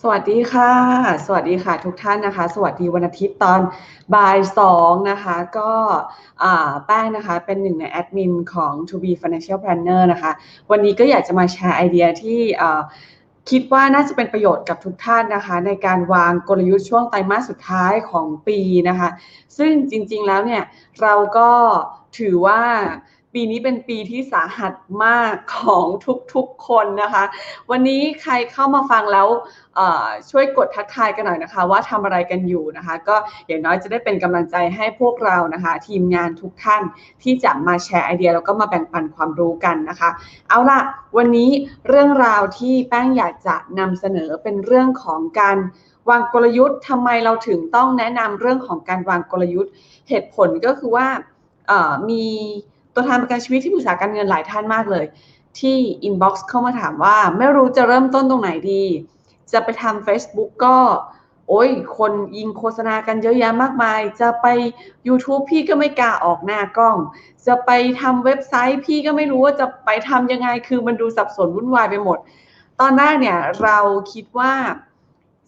สวัสดีค่ะ สวัสดีค่ะทุกท่านนะคะ สวัสดีวันอาทิตย์ตอนบ่ายสองนะคะ ก็แป้งนะคะเป็นหนึ่งในแอดมินของ To Be Financial Planner นะคะ วันนี้ก็อยากจะมาแชร์ไอเดียที่คิดว่าน่าจะเป็นประโยชน์กับทุกท่านนะคะ ในการวางกลยุทธ์ช่วงไตรมาสสุดท้ายของปีนะคะ ซึ่งจริงๆแล้วเนี่ยเราก็ถือว่า ปีนี้เป็นปีที่สาหัสมากของทุกๆคนนะคะ วันนี้ใครเข้ามาฟังแล้วช่วยกดทักทายกันหน่อยนะคะ ว่าทำอะไรกันอยู่นะคะ ก็อย่างน้อยจะได้เป็นกำลังใจให้พวกเรานะคะ ทีมงานทุกท่านที่จะมาแชร์ไอเดียแล้วก็มาแบ่งปันความรู้กันนะคะ เอาล่ะ วันนี้เรื่องราวที่แป้งอยากจะนำเสนอเป็นเรื่องของการวางกลยุทธ์ทำไมเราถึงต้องแนะนำเรื่องของการวางกลยุทธ์ เหตุผลก็คือว่ามี ตัวแทนประกันชีวิตที่ปรึกษาการเงินหลายท่านมากเลย ที่อินบ็อกซ์เข้ามาถามว่า ไม่รู้จะเริ่มต้นตรงไหนดี จะไปทำ Facebook ก็ โอ้ยคนยิงโฆษณากันเยอะแยะมากมาย จะไป YouTube พี่ก็ไม่กล้าออกหน้ากล้อง จะไปทำเว็บไซต์พี่ก็ไม่รู้ว่าจะไปทำยังไงคือมันดูสับสนวุ่นวายไปหมด ตอนแรกเนี่ยเราคิดว่า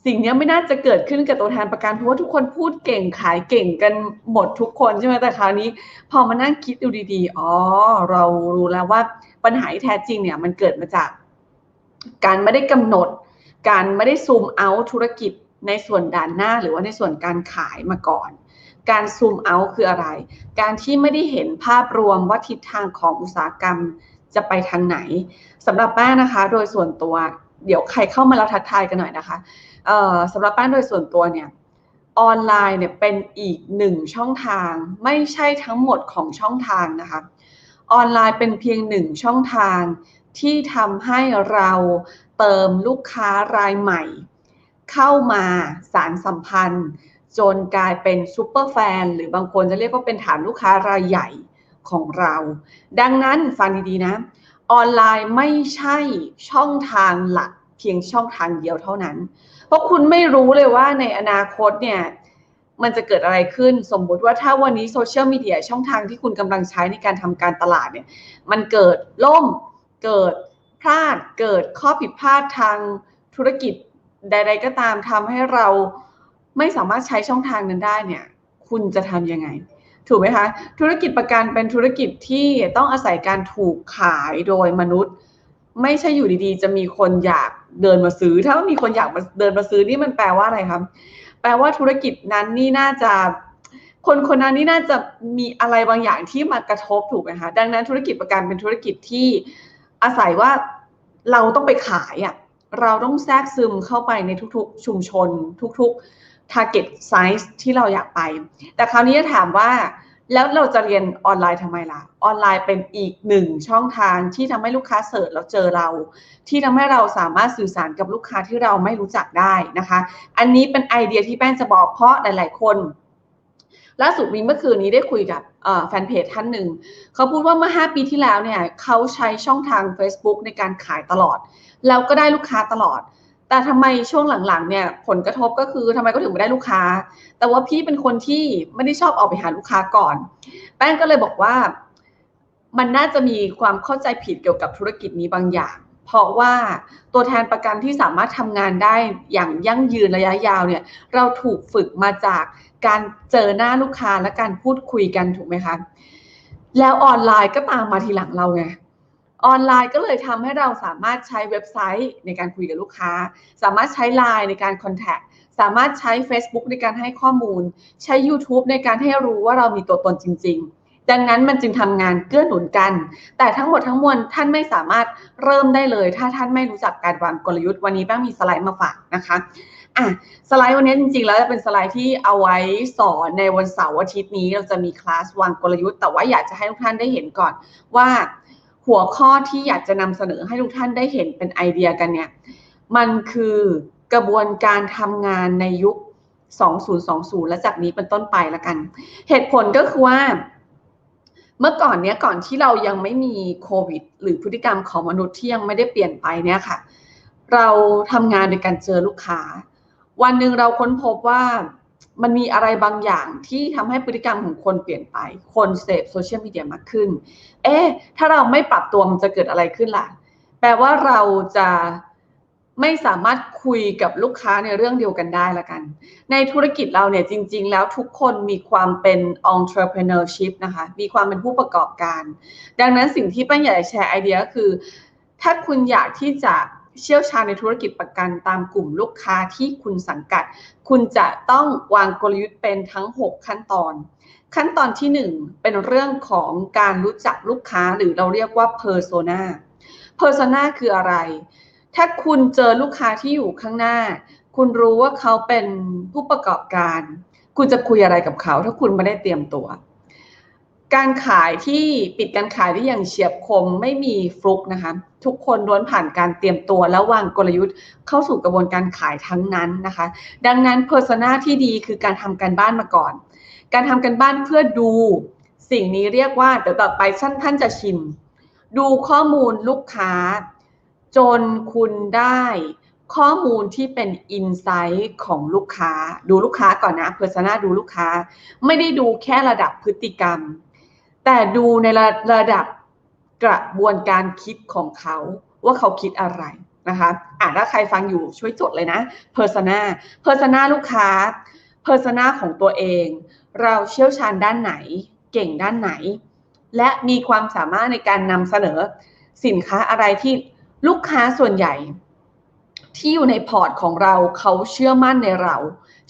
สิ่งนี้ไม่น่าจะเกิดขึ้นกับตัวแทนประกันเพราะว่าทุกคนพูดเก่งขายเก่งกันหมดทุกคนใช่ไหมแต่คราวนี้ พอมานั่งคิดดูดีๆอ๋อเรารู้แล้วว่าปัญหาที่แท้จริงเนี่ยมันเกิดมาจาก การไม่ได้กำหนด การไม่ได้ซูมเอาธุรกิจในส่วนด่านหน้าหรือว่าในส่วนการขายมาก่อน การซูมเอาคืออะไร การที่ไม่ได้เห็นภาพรวมว่าทิศทางของอุตสาหกรรมจะไปทางไหนสำหรับแป้งนะคะ โดยส่วนตัว เดี๋ยวใครเข้ามาแล้วทักทายกันหน่อยนะคะ สำหรับแป้งโดยส่วนตัวเนี่ยออนไลน์เนี่ยเป็นอีกหนึ่งช่องทาง ไม่ใช่ทั้งหมดของช่องทางนะคะออนไลน์เป็นเพียงหนึ่งช่องทางที่ทำให้เราเติมลูกค้ารายใหม่ เข้ามาสารสัมพันธ์ จนกลายเป็นซูเปอร์แฟน หรือบางคนจะเรียกว่าเป็นฐานลูกค้ารายใหญ่ของเรา ดังนั้นฟังดีๆนะ ออนไลน์ไม่ใช่ช่องทางหลักเพียงช่องทางเดียวเท่านั้น เพราะคุณไม่รู้เลยว่าในอนาคตเนี่ยมันจะเกิดอะไรขึ้นสมมุติว่าถ้าวันนี้โซเชียลมีเดียช่องทางที่คุณกำลังใช้ในการทำการตลาดเนี่ยมันเกิดล่ม เกิดพลาด เกิดข้อผิดพลาดทางธุรกิจใด ๆ ก็ตามทำให้เราไม่สามารถใช้ช่องทางนั้นได้เนี่ย คุณจะทำยังไง ถูกไหมคะ ธุรกิจประกันเป็นธุรกิจที่ต้องอาศัยการถูกขายโดยมนุษย์ ไม่ใช่อยู่ดีๆ จะมีคนอยาก เดินมาซื้อ ถ้ามีคนอยากมาเดินมาซื้อนี่มันแปลว่าอะไรครับ แปลว่าธุรกิจนั้นนี่น่าจะ คนคนนั้นนี่น่าจะมีอะไรบางอย่างที่มากระทบถูกไหมคะดังนั้นธุรกิจประกันเป็นธุรกิจที่อาศัยว่าเราต้องไปขายอะ่ะเราต้องแทรกซึมเข้าไปในทุกๆชุมชน ทุกๆ target size ที่เราอยากไป แต่คราวนี้จะถามว่า แล้วเราจะเรียนออนไลน์ทำไมล่ะ ออนไลน์เป็นอีกหนึ่งช่องทางที่ทำให้ลูกค้าเสิร์ชแล้วเจอเรา ที่ทำให้เราสามารถสื่อสารกับลูกค้าที่เราไม่รู้จักได้นะคะ อันนี้เป็นไอเดียที่แป้งจะบอกเพราะหลาย ๆ คนล่าสุดมีเมื่อคืนนี้ได้คุยกับแฟนเพจท่านหนึ่ง เขาพูดว่าเมื่อ 5 ปีที่แล้วเนี่ยเขาใช้ช่องทาง Facebook ในการขายตลอด แล้วก็ได้ลูกค้าตลอด แต่ทำไมช่วงหลังๆเนี่ยผลกระทบก็คือทำไมก็ถึงไม่ได้ลูกค้า แต่ว่าพี่เป็นคนที่ไม่ได้ชอบออกไปหาลูกค้าก่อน แป้งก็เลยบอกว่า มันน่าจะมีความเข้าใจผิดเกี่ยวกับธุรกิจนี้บางอย่าง เพราะว่าตัวแทนประกันที่สามารถทำงานได้อย่างยั่งยืนระยะยาวเนี่ย เราถูกฝึกมาจากการเจอหน้าลูกค้าและการพูดคุยกันถูกไหมคะแล้วออนไลน์ก็ตามมาทีหลังเราไง ออนไลน์ก็เลยทำให้เราสามารถใช้เว็บไซต์ในการคุยกับลูกค้า สามารถใช้ Line ในการคอนแทคสามารถใช้ Facebook ในการให้ข้อมูล ใช้ YouTube ในการให้รู้ว่าเรามีตัวตนจริง ๆ ดังนั้นมันจึงทำงานเกื้อหนุนกัน แต่ทั้งหมดทั้งมวลท่านไม่สามารถเริ่มได้เลย ถ้าท่านไม่รู้จักการวางกลยุทธ์วันนี้แป้งมีสไลด์มาฝากนะคะอะสไลด์วันนี้จริงๆ แล้วจะเป็นสไลด์ที่เอาไว้สอนในวันเสาร์อาทิตย์นี้เราจะมีคลาสวางกลยุทธ์แต่ว่าอยากจะให้ทุกท่านได้เห็นก่อนว่า หัวข้อที่อยากจะนำเสนอให้ทุกท่านได้เห็นเป็นไอเดียกันเนี่ย มันคือกระบวนการทำงานในยุค 2020 และจากนี้เป็นต้นไปละกัน เหตุผลก็คือว่า เมื่อก่อนเนี้ยก่อนที่เรายังไม่มีโควิด หรือพฤติกรรมของมนุษย์ที่ยังไม่ได้เปลี่ยนไปเนี่ยค่ะ เราทำงานโดยการเจอลูกค้า วันหนึ่งเราค้นพบว่า มันมีอะไรบางอย่างที่ทำให้พฤติกรรมของคนเปลี่ยนไป คนเสพโซเชียลมีเดียมากขึ้น เอ๊ะ ถ้าเราไม่ปรับตัวมันจะเกิดอะไรขึ้นล่ะ แปลว่าเราจะไม่สามารถคุยกับลูกค้าในเรื่องเดียวกันได้ละกัน ในธุรกิจเราเนี่ยจริง ๆ แล้วทุกคนมีความเป็น entrepreneurship นะคะ มีความเป็นผู้ประกอบการ ดังนั้นสิ่งที่ป้าอยากจะแชร์ไอเดียก็คือ ถ้าคุณอยากที่จะ เชี่ยวชาญในธุรกิจประกันตามกลุ่มลูกค้าที่คุณสังกัด คุณจะต้องวางกลยุทธ์เป็นทั้ง 6 ขั้นตอน ขั้นตอนที่ 1 เป็นเรื่องของการรู้จักลูกค้าหรือเราเรียกว่า persona persona คืออะไร ถ้าคุณเจอลูกค้าที่อยู่ข้างหน้า คุณรู้ว่าเขาเป็นผู้ประกอบการ คุณจะคุยอะไรกับเขา ถ้าคุณไม่ได้เตรียมตัว การขายที่ปิดการขายได้อย่างเฉียบคมไม่มีฟลุกนะคะ ทุกคนล้วนผ่านการเตรียมตัวและวางกลยุทธ์เข้าสู่กระบวนการขายทั้งนั้นนะคะ ดังนั้น persona ที่ดีคือการทำการบ้านมาก่อน การทำการบ้านเพื่อดู สิ่งนี้เรียกว่าเดี๋ยวต่อไปท่านท่านจะชิน ดูข้อมูลลูกค้า จนคุณได้ข้อมูลที่เป็นอินไซต์ของลูกค้า ดูลูกค้าก่อนนะเพอร์ซนาดูลูกค้า ไม่ได้ดูแค่ระดับพฤติกรรม แต่ดูในระระดับกระบวนการคิดของเขาว่าเขาคิดอะไรนะคะอ่าถ้าใครฟังอยู่ช่วยจดเลยนะเพอร์ซนาเพอร์ซนาลูกค้าเพอร์ซนาของตัวเอง เราเชี่ยวชาญด้านไหน เก่งด้านไหน และมีความสามารถในการนำเสนอสินค้าอะไรที่ลูกค้าส่วนใหญ่ ที่อยู่ในพอร์ตของเราเขาเชื่อมั่นในเรา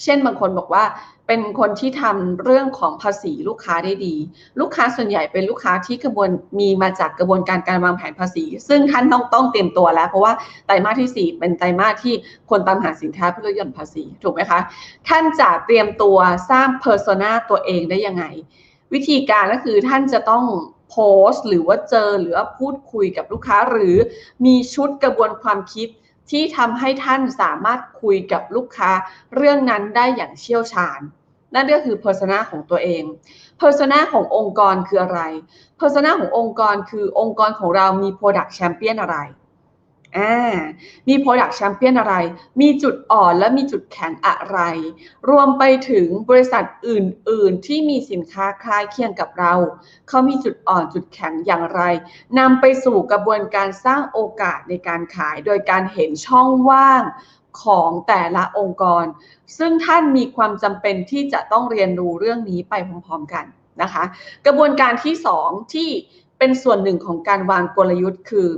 เช่นบางคนบอกว่าเป็นคนที่ทำเรื่องของภาษีลูกค้าได้ดี ลูกค้าส่วนใหญ่เป็นลูกค้าที่กระบวนมีมาจากกระบวนการการวางแผนภาษี ซึ่งท่านต้องต้องเตรียมตัวแล้ว เพราะว่าไตรมาสที่ 4 เป็นไตรมาสที่คนตามหาสินค้าเพื่อลดหย่อนภาษีถูกไหมคะท่านจะเตรียมตัวสร้างเพอร์โซนาตัวเองได้ยังไง วิธีการก็คือท่านจะต้องโพสต์ หรือว่าเจอหรือว่าพูดคุยกับลูกค้าหรือมีชุดกระบวนความคิด ที่ทำให้ท่านสามารถคุยกับลูกค้าเรื่องนั้นได้อย่างเชี่ยวชาญ นั่นก็คือ persona ของตัวเอง persona ขององค์กรคืออะไร persona ขององค์กรคือองค์กรของเรามี product champion อะไร อ่ามี product champion อะไร มีจุดอ่อนและมีจุดแข็งอะไร รวมไปถึงบริษัทอื่น ๆ ที่มีสินค้าคล้ายเคียงกับเรา เขามีจุดอ่อนจุดแข็งอย่างไรนำไปสู่กระบวนการสร้างโอกาสในการขาย โดยการเห็นช่องว่างของแต่ละองค์กร ซึ่งท่านมีความจำเป็นที่จะต้องเรียนรู้เรื่องนี้ไปพร้อม ๆ กันนะคะ กระบวนการที่ 2 ที่เป็นส่วนหนึ่งของการวางกลยุทธ์คือ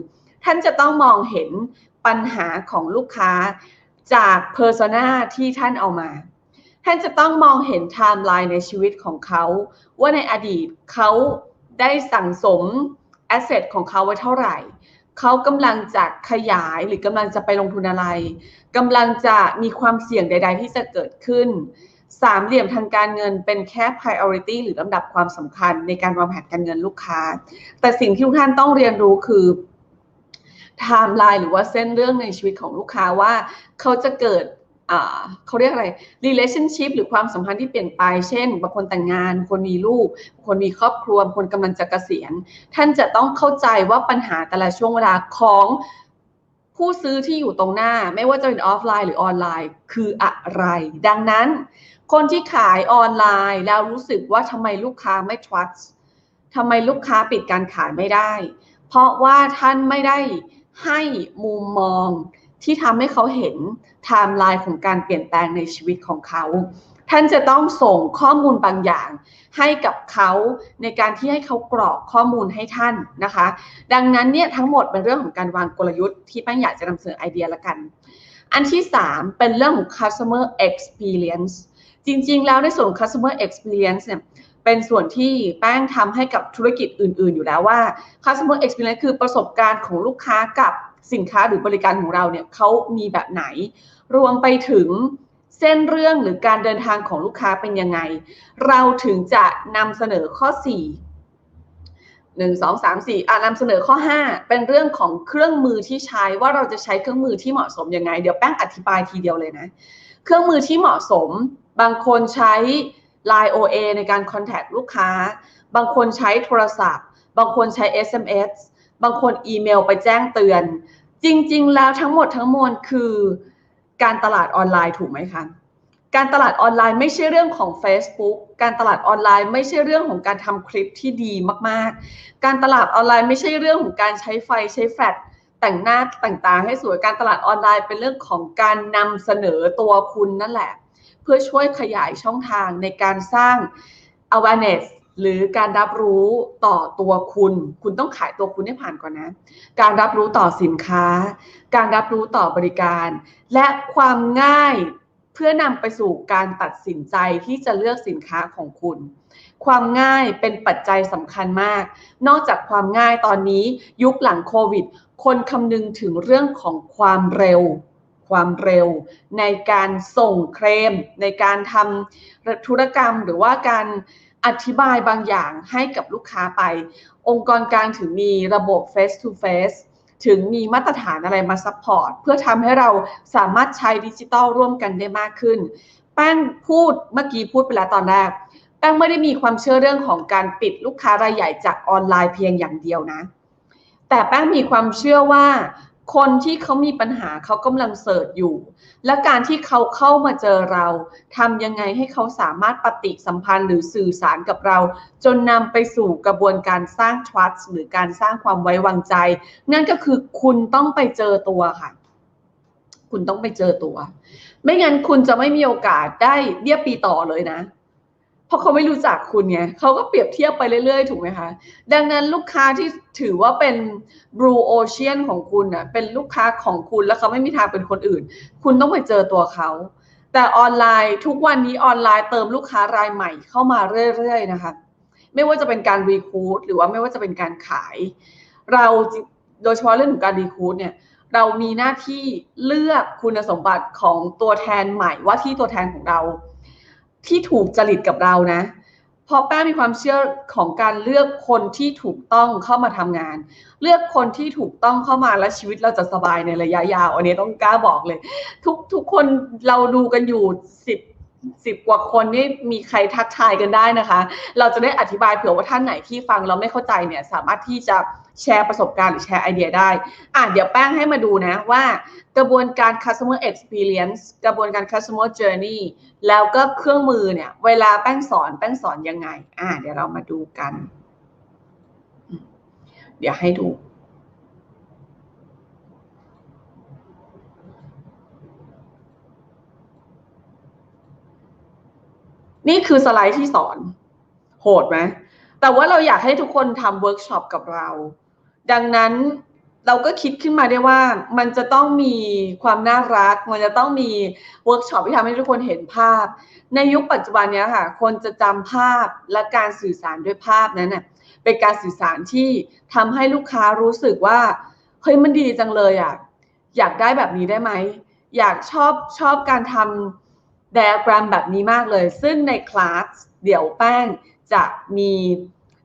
ท่านจะต้องมองเห็นปัญหาของลูกค้าจากเพอร์ซนาที่ท่านเอามา ท่านจะต้องมองเห็นไทม์ไลน์ในชีวิตของเขา ว่าในอดีตเขาได้สั่งสมแอสเซทของเขาไว้เท่าไหร่ เขากำลังจะขยายหรือกำลังจะไปลงทุนอะไรกำลังจะมีความเสี่ยงใด ๆ ที่จะเกิดขึ้น สามเหลี่ยมทางการเงินเป็นแค่ priority หรือลำดับความสำคัญในการวางแผนการเงินลูกค้า แต่สิ่งที่ทุกท่านต้องเรียนรู้คือ ไทม์ไลน์หรือว่าเส้นเรื่องในชีวิตของลูกค้าว่าเขาจะเกิดเขาเรียกอะไร relationship หรือความสัมพันธ์ที่เปลี่ยนไป เช่น บางคนแต่งงาน คนมีลูก คนมีครอบครัว คนกำลังจะเกษียณ ท่านจะต้องเข้าใจว่าปัญหาแต่ละช่วงเวลาของผู้ซื้อที่อยู่ตรงหน้า ไม่ว่าจะเป็นออฟไลน์หรือออนไลน์ คืออะไร ดังนั้น คนที่ขายออนไลน์แล้วรู้สึกว่าทำไมลูกค้าไม่ trust ทำไมลูกค้าปิดการขายไม่ได้ เพราะว่าท่านไม่ได้ ให้มุมมองที่ทำให้เขาเห็นไทม์ไลน์ของการเปลี่ยนแปลงในชีวิตของเขา ท่านจะต้องส่งข้อมูลบางอย่างให้กับเขาในการที่ให้เขากรอกข้อมูลให้ท่านนะคะ ดังนั้นเนี่ยทั้งหมดเป็นเรื่องของการวางกลยุทธ์ที่แป้งอยากจะนำเสนอไอเดียละกัน อันที่ 3 เป็นเรื่องของ customer experience จริงๆ แล้วในส่วนของ customer experience เนี่ย เป็นส่วนที่แป้งทำให้กับธุรกิจอื่น ๆ อยู่แล้วว่า customer experience คือประสบการณ์ของลูกค้ากับสินค้าหรือบริการของเราเนี่ยเขามีแบบไหน รวมไปถึงเส้นเรื่องหรือการเดินทางของลูกค้าเป็นยังไง เราถึงจะนำเสนอข้อ 4 1 2 3 4อ่านำเสนอข้อ 5 เป็นเรื่องของเครื่องมือที่ใช้ว่าเราจะใช้เครื่องมือที่เหมาะสมยังไง เดี๋ยวแป้งอธิบายทีเดียวเลยนะ เครื่องมือที่เหมาะสม บางคนใช้ Line OA ในการคอนแทคลูกค้า บางคนใช้โทรศัพท์ บางคนใช้ SMS บางคนอีเมลไปแจ้งเตือน จริง ๆ แล้วทั้งหมดทั้งมวลคือการตลาดออนไลน์ถูกไหมคะการตลาดออนไลน์ไม่ใช่เรื่องของ Facebook การตลาดออนไลน์ไม่ใช่เรื่องของการทำคลิปที่ดีมากๆ การตลาดออนไลน์ไม่ใช่เรื่องของการใช้ไฟใช้แฟลชแต่แต่งหน้าแต่งตาให้สวย การตลาดออนไลน์เป็นเรื่องของการนำเสนอตัวคุณนั่นแหละ พื่อช่วยขยายช่องทางในการสร้าง awareness หรือการรับรู้ต่อตัวคุณ คุณต้องขายตัวคุณให้ผ่านก่อนนะ การรับรู้ต่อสินค้า การรับรู้ต่อบริการ และความง่ายเพื่อนำไปสู่การตัดสินใจที่จะเลือกสินค้าของคุณ ความง่ายเป็นปัจจัยสำคัญมาก นอกจากความง่ายตอนนี้ยุคหลังโควิด คนคำนึงถึงเรื่องของความเร็ว ความเร็ว ในการส่งเคลมในการทำธุรกรรมหรือว่าการอธิบายบางอย่างให้กับลูกค้าไป องค์กรกลางถึงมีระบบ face to face ถึงมีมาตรฐานอะไรมาซัพพอร์ตเพื่อทำให้เราสามารถใช้ดิจิทัลร่วมกันได้มากขึ้น แป้งพูดเมื่อกี้พูดไปแล้วตอนแรก แป้งไม่ได้มีความเชื่อเรื่องของการปิดลูกค้ารายใหญ่จากออนไลน์เพียงอย่างเดียวนะ แต่แป้งมีความเชื่อว่า คนที่เขามีปัญหาเขากำลังเสิร์ชอยู่ และการที่เขาเข้ามาเจอเราทำยังไงให้เขาสามารถปฏิสัมพันธ์หรือสื่อสารกับเรา จนนำไปสู่กระบวนการสร้าง trust หรือการสร้างความไว้วางใจ นั่นก็คือคุณต้องไปเจอตัวค่ะ คุณต้องไปเจอตัว ไม่งั้นคุณจะไม่มีโอกาสได้เรียบปีต่อเลยนะ เพราะเขาไม่รู้จักคุณไงเขาก็เปรียบเทียบไปเรื่อยๆ ถูกไหมคะ ดังนั้นลูกค้าที่ถือว่าเป็น blue ocean ของคุณนะเป็นลูกค้าของคุณแล้วเขาไม่มีทางเป็นคนอื่น คุณต้องไปเจอตัวเขา แต่ออนไลน์ทุกวันนี้ออนไลน์เติมลูกค้ารายใหม่เข้ามาเรื่อยๆนะคะไม่ว่าจะเป็นการรีคูดหรือว่าไม่ว่าจะเป็นการขาย เราโดยเฉพาะเรื่องของการรีคูดเนี่ยเรามีหน้าที่เลือกคุณสมบัติของตัวแทนใหม่ว่าที่ตัวแทนของเรา ที่ถูกจริตกับเรานะเพราะแป้งมีความเชื่อของการเลือกคนที่ถูกต้องเข้ามาทำงาน เลือกคนที่ถูกต้องเข้ามาและชีวิตเราจะสบายในระยะยาวอันนี้ต้องกล้าบอกเลย ทุกทุกคนเราดูกันอยู่สิบสิบกว่าคนนี่มีใครทักทายกันได้นะคะ เราจะได้อธิบายเผื่อว่าท่านไหนที่ฟังเราไม่เข้าใจเนี่ย สามารถที่จะ แชร์ประสบการณ์หรือแชร์ไอเดียได้ อะเดี๋ยวแป้งให้มาดูนะว่ากระบวนการ customer experience กระบวนการ customer journey แล้วก็เครื่องมือเนี่ย เวลาแป้งสอนแป้งสอนยังไง อะเดี๋ยวเรามาดูกัน เดี๋ยวให้ดูนี่คือสไลด์ที่สอน โหดไหม แต่ว่าเราอยากให้ทุกคนทำเวิร์กช็อปกับเรา ดังนั้นเราก็คิดขึ้นมาได้ว่ามันจะต้องมีความน่ารัก มันจะต้องมีเวิร์กช็อปที่ทำให้ทุกคนเห็นภาพ ในยุคปัจจุบันนี้ค่ะ คนจะจำภาพและการสื่อสารด้วยภาพนั้นน่ะเป็นการสื่อสารที่ทำให้ลูกค้ารู้สึกว่าเฮ้ยมันดีจังเลยอะอยากได้แบบนี้ได้ไหม อยากชอบชอบการทำไดอะแกรมแบบนี้มากเลย ซึ่งในคลาสเดี๋ยวแป้งจะมี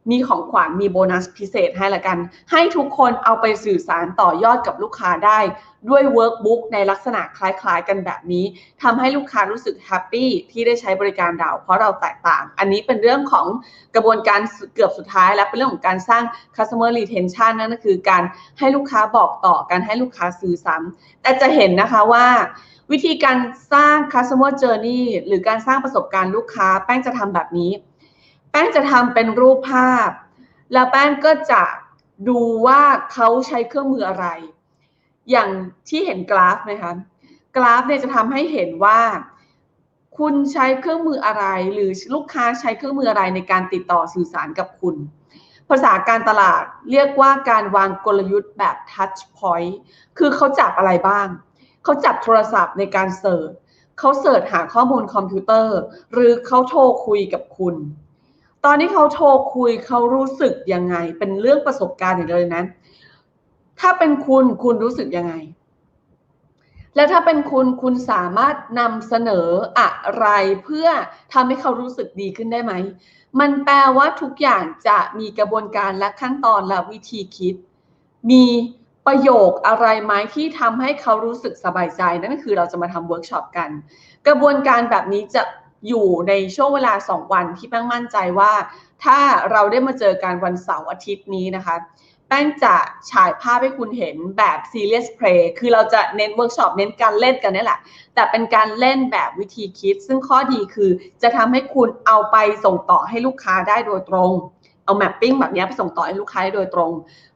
มีของขวัญมีโบนัสพิเศษให้ละกัน ให้ทุกคนเอาไปสื่อสารต่อยอดกับลูกค้าได้ ด้วยเวิร์กบุ๊กในลักษณะคล้ายๆ กันแบบนี้ทำให้ลูกค้ารู้สึกแฮปปี้ที่ได้ใช้บริการเราเพราะเราแตกต่าง อันนี้เป็นเรื่องของกระบวนการเกือบสุดท้าย และเป็นเรื่องของการสร้าง customer retention นั่นก็คือการให้ลูกค้าบอกต่อการให้ลูกค้าซื้อซ้ำแต่จะเห็นนะคะว่าวิธีการสร้าง customer journey หรือการสร้างประสบการณ์ลูกค้า แป้งจะทำแบบนี้ แป้งจะทำเป็นรูปภาพ แล้วแป้งก็จะดูว่าเขาใช้เครื่องมืออะไร อย่างที่เห็นกราฟไหมคะกราฟเนี่ยจะทำให้เห็นว่า คุณใช้เครื่องมืออะไร หรือลูกค้าใช้เครื่องมืออะไรในการติดต่อสื่อสารกับคุณ ภาษาการตลาดเรียกว่าการวางกลยุทธ์แบบ touch point คือเขาจับอะไรบ้าง เขาจับโทรศัพท์ในการเสิร์ชเขาเสิร์ชหาข้อมูลคอมพิวเตอร์ หรือเขาโทรคุยกับคุณ ตอนที่เขาโทรคุยเขารู้สึกยังไง เป็นเรื่องประสบการณ์อย่างเดียวเลยนะ ถ้าเป็นคุณคุณรู้สึกยังไง และถ้าเป็นคุณคุณสามารถนำเสนออะไรเพื่อทำให้เขารู้สึกดีขึ้นได้ไหม มันแปลว่าทุกอย่างจะมีกระบวนการและขั้นตอนและวิธีคิด มีประโยคอะไรไหมที่ทำให้เขารู้สึกสบายใจ นั่นก็คือเราจะมาทำเวิร์กช็อปกัน กระบวนการแบบนี้จะ อยู่ในช่วงเวลา 2 วันที่แป้งมั่นใจว่า ถ้าเราได้มาเจอกันวันเสาร์อาทิตย์นี้นะคะ แป้งจะฉายภาพให้คุณเห็นแบบ serious play คือเราจะเน้นเวิร์กช็อปเน้นการเล่นกันนี่แหละ แต่เป็นการเล่นแบบวิธีคิด ซึ่งข้อดีคือจะทำให้คุณเอาไปส่งต่อให้ลูกค้าได้โดยตรง เอาแมปปิ้งแบบนี้ไปส่งต่อให้ลูกค้าได้โดยตรง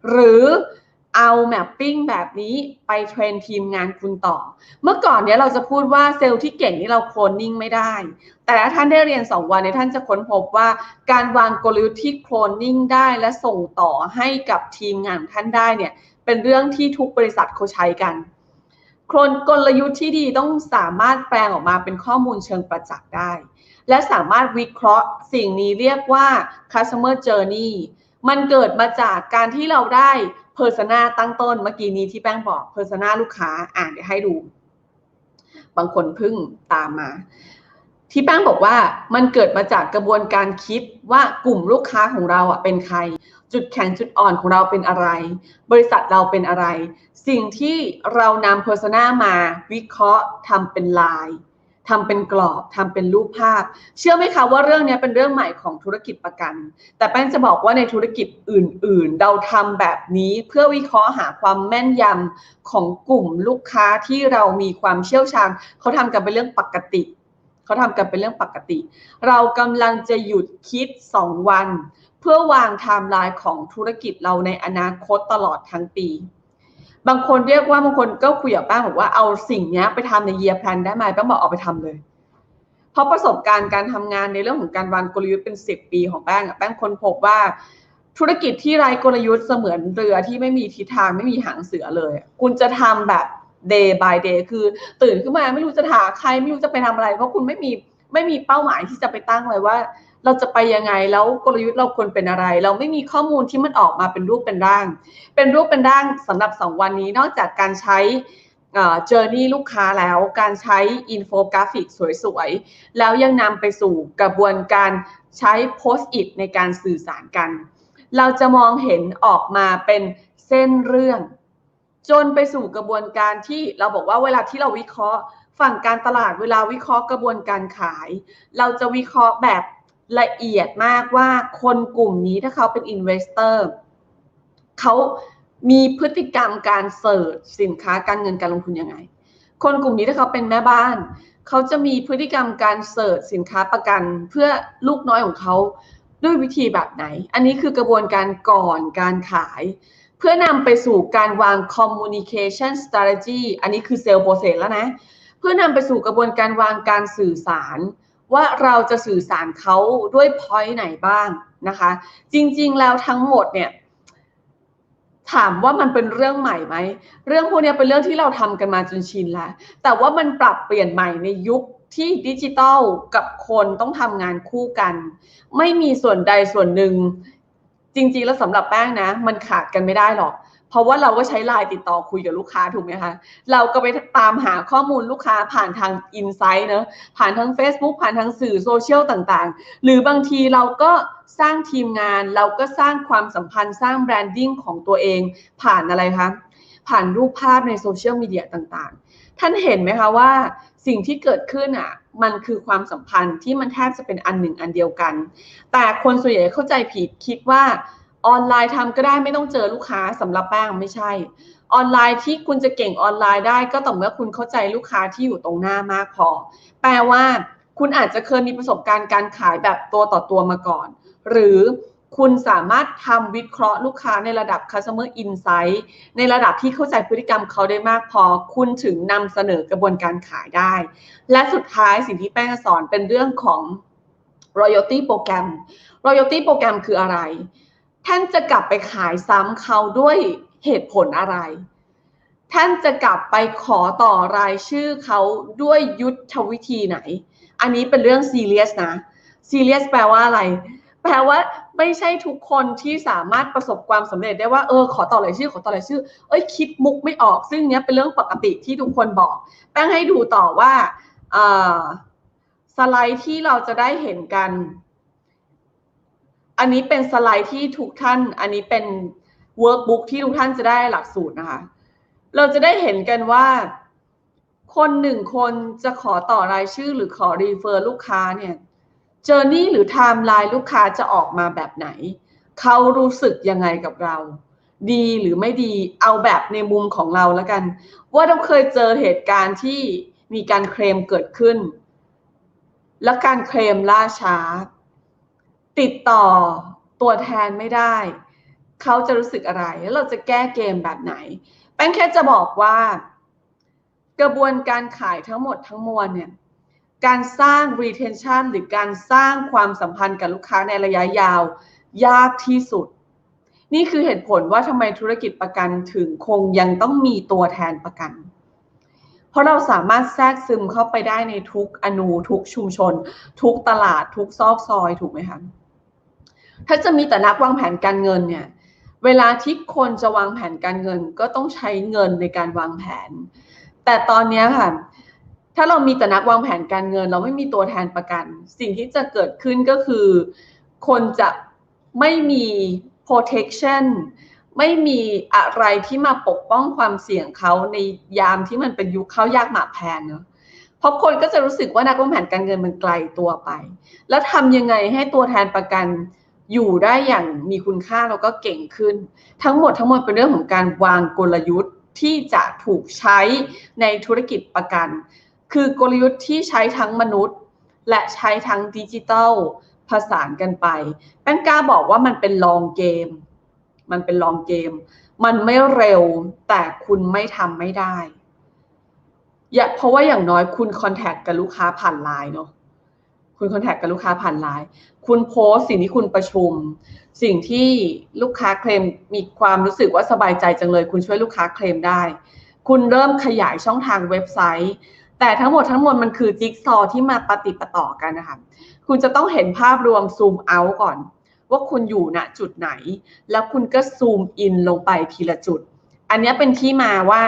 หรือ เอาแมปปิ้งแบบนี้ไปเทรนทีมงานคุณต่อ เมื่อก่อนเนี้ยเราจะพูดว่าเซลล์ที่เก่งนี่เราโคลนนิ่งไม่ได้ แต่ถ้าท่านได้เรียน 2 วันเนี่ยท่านจะค้นพบว่าการวางกลยุทธ์ที่โคลนนิ่งได้และส่งต่อให้กับทีมงานท่านได้เนี่ยเป็นเรื่องที่ทุกบริษัทเขาใช้กันโคลนกลยุทธ์ที่ดีต้องสามารถแปลงออกมาเป็นข้อมูลเชิงประจักษ์ได้ และสามารถวิเคราะห์สิ่งนี้เรียกว่า customer journey มันเกิดมาจากการที่เราได้ persona ตั้งต้นเมื่อกี้นี้ที่แป้งบอก persona ลูกค้าอ่านเดี๋ยวให้ดู บางคนพึ่งตามมา ที่แป้งบอกว่ามันเกิดมาจากกระบวนการคิดว่ากลุ่มลูกค้าของเราอะเป็นใคร จุดแข็งจุดอ่อนของเราเป็นอะไร บริษัทเราเป็นอะไร สิ่งที่เรานำ persona มาวิเคราะห์ทำเป็นลาย ทำเป็นกรอบทำเป็นรูปภาพ เชื่อไหมคะว่าเรื่องนี้เป็นเรื่องใหม่ของธุรกิจประกัน แต่แป้งจะบอกว่าในธุรกิจอื่น ๆ เราทำแบบนี้เพื่อวิเคราะห์หาความแม่นยำของกลุ่มลูกค้าที่เรามีความเชี่ยวชาญเขาทำกันเป็นเรื่องปกติเขาทำกันเป็นเรื่องปกติ เรากำลังจะหยุดคิด 2 วัน เพื่อวางไทม์ไลน์ของธุรกิจเราในอนาคตตลอดทั้งปี บางคนเรียกว่าบางคนก็คุยกับป้าบอกว่าเอาสิ่งนี้ไปทำในเยียร์แพลนได้ไหมป้าบอกเอาไปทำเลย เพราะประสบการณ์การทำงานในเรื่องของการวางกลยุทธ์เป็น10ปีของแป้งอะแป้งค้นพบว่า ธุรกิจที่ไร้กลยุทธ์เสมือนเรือที่ไม่มีทิศทางไม่มีหางเสือเลย คุณจะทำแบบ day by day คือ ตื่นขึ้นมาไม่รู้จะหาใครไม่รู้จะไปทำอะไร เพราะคุณไม่มีไม่มีเป้าหมายที่จะไปตั้งไว้ว่า เราจะไปยังไงแล้วกลยุทธ์เราควรเป็นอะไร เราไม่มีข้อมูลที่มันออกมาเป็นรูปเป็นร่าง เป็นรูปเป็นร่างสำหรับ 2 วันนี้นอกจากการใช้เจอร์นี่ลูกค้าแล้วการใช้อินโฟกราฟิกสวยๆ แล้วยังนำไปสู่กระบวนการใช้โพสต์อิทในการสื่อสารกัน เราจะมองเห็นออกมาเป็นเส้นเรื่อง จนไปสู่กระบวนการที่เราบอกว่าเวลาที่เราวิเคราะห์ ฝั่งการตลาดเวลาวิเคราะห์กระบวนการขาย เราจะวิเคราะห์แบบ ละเอียดมากว่าคนกลุ่มนี้ถ้าเขาเป็นอินเวสเตอร์เขามีพฤติกรรมการเสิร์ชสินค้าการเงินการลงทุนยังไง คนกลุ่มนี้ถ้าเขาเป็นแม่บ้าน เขาจะมีพฤติกรรมการเสิร์ชสินค้าประกัน เพื่อลูกน้อยของเขาด้วยวิธีแบบไหน อันนี้คือกระบวนการก่อนการขาย เพื่อนำไปสู่การวาง communication strategy อันนี้คือเซลล์โปรเซสแล้วนะ เพื่อนำไปสู่กระบวนการวางการสื่อสาร ว่าเราจะสื่อสารเขาด้วย point ไหนบ้างนะคะ จริงๆแล้วทั้งหมดเนี่ย ถามว่ามันเป็นเรื่องใหม่ไหม เรื่องพวกนี้เป็นเรื่องที่เราทำกันมาจนชินแล้ว แต่ว่ามันปรับเปลี่ยนใหม่ในยุคที่ดิจิทัลกับคนต้องทำงานคู่กัน ไม่มีส่วนใดส่วนหนึ่ง จริงๆแล้วสำหรับแป้งนะ มันขาดกันไม่ได้หรอก ราะว่าเราก็ใช้ไลน์ติดต่อคุยกับลูกค้าถูกไหมคะ เราก็ไปตามหาข้อมูลลูกค้าผ่านทางอินไซต์เนอะผ่านทาง Facebook ผ่านทางสื่อโซเชียลต่างๆ หรือบางทีเราก็สร้างทีมงาน เราก็สร้างความสัมพันธ์สร้างแบรนดิ้งของตัวเอง ผ่านอะไรคะ ผ่านรูปภาพในโซเชียลมีเดียต่างๆ ท่านเห็นไหมคะว่าสิ่งที่เกิดขึ้นอะมันคือความสัมพันธ์ที่มันแทบจะเป็นอันหนึ่งอันเดียวกัน แต่คนส่วนใหญ่เข้าใจผิดคิดว่า ออนไลน์ทำก็ได้ไม่ต้องเจอลูกค้าสำหรับแป้งไม่ใช่ ออนไลน์ที่คุณจะเก่งออนไลน์ได้ก็ต่อเมื่อคุณเข้าใจลูกค้าที่อยู่ตรงหน้ามากพอ แปลว่าคุณอาจจะเคยมีประสบการณ์การขายแบบตัวต่อตัวมาก่อน หรือคุณสามารถทำวิเคราะห์ลูกค้าในระดับ customer insight ในระดับที่เข้าใจพฤติกรรมเขาได้มากพอ คุณถึงนำเสนอกระบวนการขายได้ และสุดท้ายสิ่งที่แป้งสอนเป็นเรื่องของ royalty โปรแกรม royalty โปรแกรมคืออะไร ท่านจะกลับไปขายซ้ำเขาด้วยเหตุผลอะไร ท่านจะกลับไปขอต่อรายชื่อเขาด้วยยุทธวิธีไหน อันนี้เป็นเรื่องซีเรียสนะ ซีเรียสแปลว่าอะไร แปลว่าไม่ใช่ทุกคนที่สามารถประสบความสำเร็จได้ว่าเออขอต่อรายชื่อขอต่อรายชื่อ เอ้ยคิดมุกไม่ออก ซึ่งเนี้ยเป็นเรื่องปกติที่ทุกคนบอก แป้งให้ดูต่อว่าสไลด์ที่เราจะได้เห็นกัน อันนี้เป็นสไลด์ที่ทุกท่าน อันนี้เป็นเวิร์กบุ๊กที่ทุกท่านจะได้หลักสูตรนะคะ เราจะได้เห็นกันว่า คนหนึ่งคนจะขอต่อรายชื่อหรือขอรีเฟอร์ลูกค้าเนี่ยเจอร์นี่หรือไทม์ไลน์ลูกค้าจะออกมาแบบไหน เขารู้สึกยังไงกับเรา ดีหรือไม่ดีเอาแบบในมุมของเราแล้วกัน ว่าเราเคยเจอเหตุการณ์ที่มีการเคลมเกิดขึ้น และการเคลมล่าช้า ติดต่อตัวแทนไม่ได้ เขาจะรู้สึกอะไร แล้วเราจะแก้เกมแบบไหน แป้งแค่จะบอกว่า กระบวนการขายทั้งหมดทั้งมวลเนี่ย การสร้าง retention หรือการสร้างความสัมพันธ์กับลูกค้าในระยะยาว ยากที่สุด นี่คือเหตุผลว่าทำไมธุรกิจประกันถึงคงยังต้องมีตัวแทนประกันเพราะเราสามารถแทรกซึมเข้าไปได้ในทุกอนูทุกชุมชน ทุกตลาดทุกซอกซอยถูกไหมคะ ถ้าจะมีแต่นักวางแผนการเงินเนี่ยเวลาที่คนจะวางแผนการเงินก็ต้องใช้เงินในการวางแผน แต่ตอนนี้ค่ะ ถ้าเรามีแต่นักวางแผนการเงิน เราไม่มีตัวแทนประกัน สิ่งที่จะเกิดขึ้นก็คือ คนจะไม่มี protection ไม่มีอะไรที่มาปกป้องความเสี่ยงเขาในยามที่มันเป็นยุคเข้ายากหมากแพงเนาะเพราะคนก็จะรู้สึกว่านักวางแผนการเงินมันไกลตัวไป แล้วทำยังไงให้ตัวแทนประกัน อยู่ได้อย่างมีคุณค่าแล้วก็เก่งขึ้น ทั้งหมดทั้งหมดเป็นเรื่องของการวางกลยุทธ์ที่จะถูกใช้ในธุรกิจประกัน คือกลยุทธ์ที่ใช้ทั้งมนุษย์ และใช้ทั้งดิจิทัลผสานกันไปแป้งกล้าบอกว่ามันเป็นลองเกม มันเป็นลองเกม มันไม่เร็วแต่คุณไม่ทำไม่ได้อย่าเพราะว่าอย่างน้อยคุณคอนแทคกับลูกค้าผ่านไลน์เนาะ คุณคอนแทคกับลูกค้าผ่านไลน์คุณโพสสิ่งที่คุณประชุม สิ่งที่ลูกค้าเคลมมีความรู้สึกว่าสบายใจจังเลย คุณช่วยลูกค้าเคลมได้ คุณเริ่มขยายช่องทางเว็บไซต์ แต่ทั้งหมดทั้งมวลมันคือจิ๊กซอที่มาปฏิปต่อกันนะคะคุณจะต้องเห็นภาพรวมซูมเอาก่อน ว่าคุณอยู่ณจุดไหน แล้วคุณก็ซูมอินลงไปทีละจุด อันนี้เป็นที่มาว่า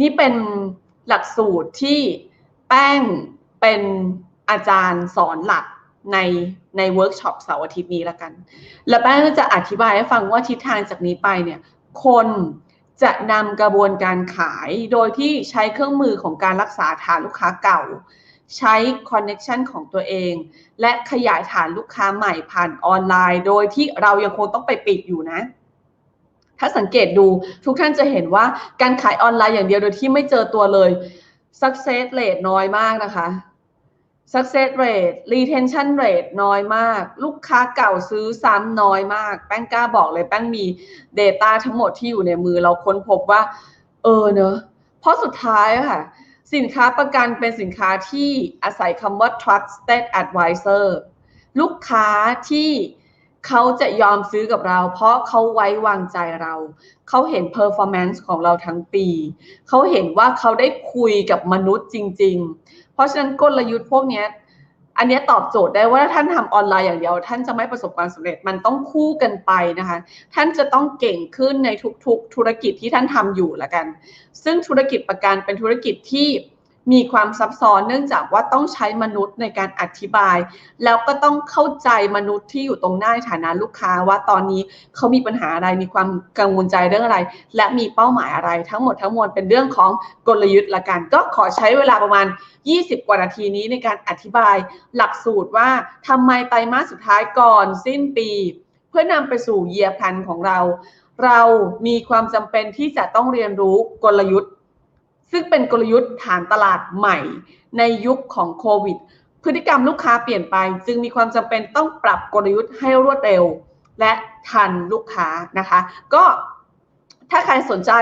นี่เป็นหลักสูตรที่แป้งเป็น อาจารย์สอนหลักในในเวิร์กช็อปเสาร์อาทิตย์นี้ละกัน แล้วแป้งก็จะอธิบายให้ฟังว่าทิศทางจากนี้ไปเนี่ย คนจะนำกระบวนการขายโดยที่ใช้เครื่องมือของการรักษาฐานลูกค้าเก่า ใช้คอนเน็ชันของตัวเอง และขยายฐานลูกค้าใหม่ผ่านออนไลน์ โดยที่เรายังคงต้องไปปิดอยู่นะ ถ้าสังเกตดูทุกท่านจะเห็นว่าการขายออนไลน์อย่างเดียวโดยที่ไม่เจอตัวเลย success rate น้อยมากนะคะ success rate retention rate น้อยมาก ลูกค้าเก่าซื้อซ้ำน้อยมาก แป้งกล้าบอกเลยแป้งมี Data ทั้งหมดที่อยู่ในมือเราค้นพบว่า เออเนอะเพราะสุดท้ายค่ะ สินค้าประกันเป็นสินค้าที่อาศัยคำว่า trusted advisor ลูกค้าที่เขาจะยอมซื้อกับเรา เพราะเขาไว้วางใจเรา เขาเห็น performance ของเราทั้งปี เขาเห็นว่าเขาได้คุยกับมนุษย์จริง ๆ เพราะฉะนั้นกลยุทธ์พวกนี้อันนี้ตอบโจทย์ได้ว่าถ้าท่านทำออนไลน์อย่างเดียว ท่านจะไม่ประสบความสำเร็จมันต้องคู่กันไปนะคะ ท่านจะต้องเก่งขึ้นในทุกๆ ธุรกิจที่ท่านทำอยู่ละกัน ซึ่งธุรกิจประกันเป็นธุรกิจที่ มีความซับซ้อนเนื่องจากว่าต้องใช้มนุษย์ในการอธิบาย แล้วก็ต้องเข้าใจมนุษย์ที่อยู่ตรงหน้าฐานะลูกค้าว่าตอนนี้เขามีปัญหาอะไรมีความกังวลใจเรื่องอะไร และมีเป้าหมายอะไร ทั้งหมดทั้งมวลเป็นเรื่องของกลยุทธ์ละกันก็ขอใช้เวลาประมาณ 20 กว่านาทีนี้ในการอธิบายหลักสูตรว่าทำไมไตรมาสสุดท้ายก่อนสิ้นปี เพื่อนำไปสู่เยียร์พันของเรา เรามีความจำเป็นที่จะต้องเรียนรู้กลยุทธ์ ซึ่งเป็นกลยุทธ์ฐานตลาดใหม่ในยุคของโควิด พฤติกรรมลูกค้าเปลี่ยนไป จึงมีความจำเป็นต้องปรับกลยุทธ์ให้รวดเร็ว และทันลูกค้านะคะ ก็ ถ้าใครสนใจ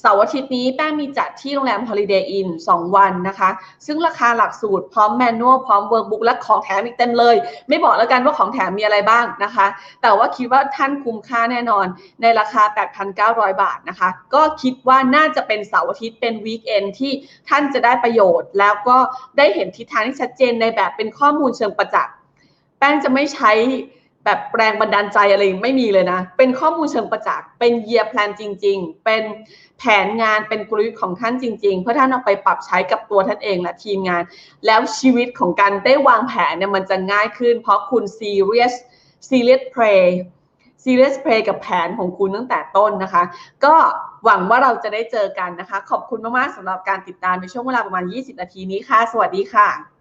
เสาร์อาทิตย์นี้แป้งมีจัดที่โรงแรม Holiday Inn 2 วันนะคะ ซึ่งราคาหลักสูตรพร้อมแมนนวลพร้อมเวิร์กบุ๊กและของแถมอีกเต็มเลย ไม่บอกแล้วกันว่าของแถมมีอะไรบ้างนะคะ แต่ว่าคิดว่าท่านคุ้มค่าแน่นอนในราคา 8,900 บาทนะคะ ก็คิดว่าน่าจะเป็นเสาร์อาทิตย์เป็นวีคเอนที่ท่านจะได้ประโยชน์ แล้วก็ได้เห็นทิศทางที่ชัดเจนในแบบเป็นข้อมูลเชิงประจักษ์แป้งจะไม่ใช้ แบบแรงบันดาลใจอะไรไม่มีเลยนะ เป็นข้อมูลเชิงประจักษ์ เป็นเยียร์แพลนจริง ๆ เป็นแผนงาน เป็นกลยุทธ์ของท่านจริง ๆ เพื่อท่านเอาไปปรับใช้กับตัวท่านเองและทีมงาน แล้วชีวิตของการได้วางแผนเนี่ยมันจะง่ายขึ้น เพราะคุณ serious serious play serious play กับแผนของคุณตั้งแต่ต้นนะคะ ก็หวังว่าเราจะได้เจอกันนะคะ ขอบคุณมากๆสำหรับการติดตามในช่วงเวลาประมาณ 20 นาทีนี้ค่ะ สวัสดีค่ะ